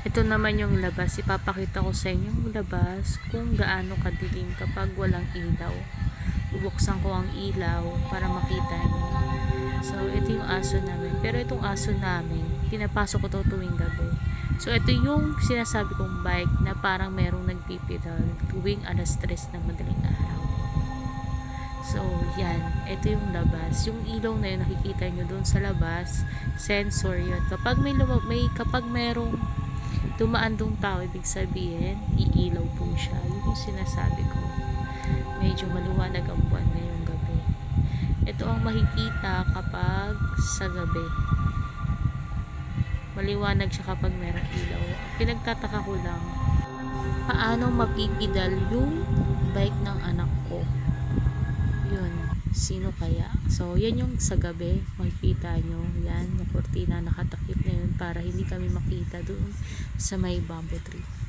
Ito naman yung labas. Ipapakita ko sa inyo yung labas kung gaano kadilim kapag walang ilaw. Bubuksan ko ang ilaw para makita niyo. So, ito yung aso namin. Pero itong aso namin, pinapasok ko to tuwing gabi. So, ito yung sinasabi kong bike na parang merong nagpipidal tuwing alas 3 ng madaling araw. So, yan. Ito yung labas. Yung ilaw na yun, nakikita nyo doon sa labas, sensor yun. Kapag may, luma- may kapag merong dumaan dong tao, ibig sabihin, iilaw po siya. Yun yung sinasabi ko. Medyo maliwanag ang buwan ngayong gabi. Ito ang makikita kapag sa gabi. Maliwanag siya kapag merong ilaw. Pinagtataka ko lang, paano mapipidal yung bike ng anak ko? Yun, sino kaya? So, yan yung sa gabi, makikita nyo. Yan, yung kortina nakatakip para hindi kami makita doon sa may bamboo tree.